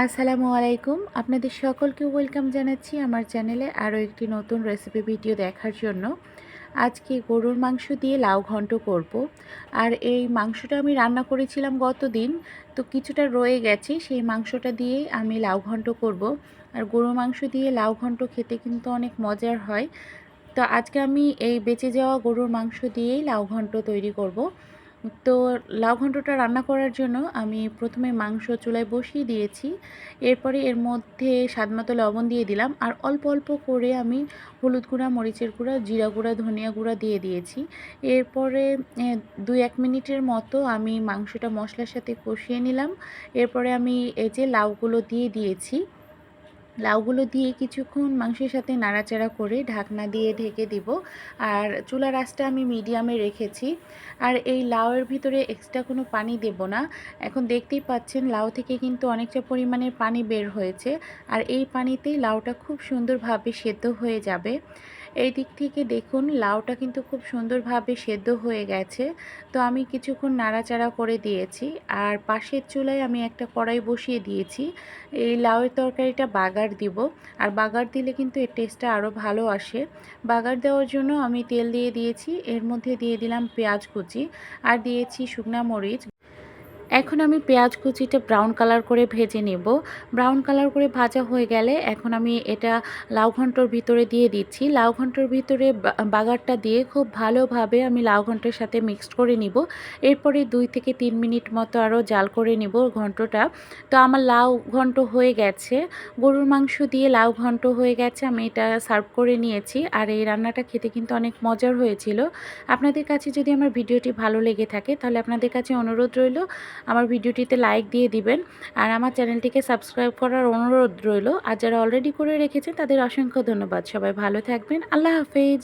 আসসালামু আলাইকুম। আপনাদের সকলকে ওয়েলকাম জানাচ্ছি আমার চ্যানেলে আরও একটি নতুন রেসিপি ভিডিও দেখার জন্য। আজকে গরুর মাংস দিয়ে লাউ ঘন্ট করব। আর এই মাংসটা আমি রান্না করেছিলাম গত দিন তো কিছুটা রয়ে গেছে, সেই মাংসটা দিয়ে আমি লাউ ঘন্ট করব। আর গরুর মাংস দিয়ে লাউ ঘন্ট খেতে কিন্তু অনেক মজার হয়। তো আজকে আমি এই বেঁচে যাওয়া গরুর মাংস দিয়েই লাউ ঘন্ট তৈরি করব। তো লাউ ঘন্টটা রান্না করার জন্য আমি প্রথমে মাংস চুলায় বসিয়ে দিয়েছি। এরপরে এর মধ্যে স্বাদমতো লবণ দিয়ে দিলাম আর অল্প অল্প করে আমি হলুদ গুঁড়া, মরিচের গুঁড়া, জিরা গুঁড়া, ধনিয়া গুঁড়া দিয়ে দিয়েছি। এরপরে দুই এক মিনিটের মতো আমি মাংসটা মশলার সাথে কষিয়ে নিলাম। এরপরে আমি এই যে লাউগুলো দিয়ে দিয়েছি লাউগুলো দিয়ে কিছুক্ষণ মাংসের সাথে নাড়াচাড়া করে ঢাকনা দিয়ে ঢেকে দিব। আর চুলার আঁচটা আমি মিডিয়ামে রেখেছি। আর এই লাউয়ের ভিতরে এক্সট্রা কোনো পানি দেব না। এখন দেখতেই পাচ্ছেন লাউ থেকে কিন্তু অনেকটা পরিমাণে পানি বের হয়েছে। আর এই পানিতেই লাউটা খুব সুন্দরভাবে সেদ্ধ হয়ে যাবে। এই দিক থেকে দেখুন, লাউটা কিন্তু খুব সুন্দরভাবে সেদ্ধ হয়ে গেছে। তো আমি কিছুক্ষণ নাড়াচাড়া করে দিয়েছি। আর পাশের চুলায় আমি একটা কড়াই বসিয়ে দিয়েছি। এই লাউয়ের তরকারিটা বাগার দিব। আর বাগার দিলে কিন্তু এর টেস্টটা আরও ভালো আসে। বাগার দেওয়ার জন্য আমি তেল দিয়ে দিয়েছি। এর মধ্যে দিয়ে দিলাম পেঁয়াজ কুচি। আর দিয়েছি শুকনা মরিচ এখন আমি পেঁয়াজ কুচিটা ব্রাউন কালার করে ভেজে নেব। ব্রাউন কালার করে ভাজা হয়ে গেলে এখন আমি এটা লাউ ঘন্টর ভিতরে দিয়ে দিচ্ছি। লাউ ঘন্টর ভিতরে বাগারটা দিয়ে খুব ভালোভাবে আমি লাউ ঘন্টের সাথে মিক্সড করে নিব। এরপরে দুই থেকে তিন মিনিট মতো আরও জাল করে নিব ঘন্টটা। তো আমার লাউ ঘন্ট হয়ে গেছে। গরুর মাংস দিয়ে লাউ ঘন্ট হয়ে গেছে। আমি এটা সার্ভ করে নিয়েছি। আর এই রান্নাটা খেতে কিন্তু অনেক মজার হয়েছিল। আপনাদের কাছে যদি আমার ভিডিওটি ভালো লেগে থাকে তাহলে আপনাদের কাছে অনুরোধ রইল আমার ভিডিওটিতে লাইক দিয়ে দিবেন। আর আমার চ্যানেলটিকে সাবস্ক্রাইব করার অনুরোধ রইল। আর যারা অলরেডি করে রেখেছেন, তাদের অসংখ্য ধন্যবাদ। সবাই ভালো থাকবেন। আল্লাহ হাফেজ।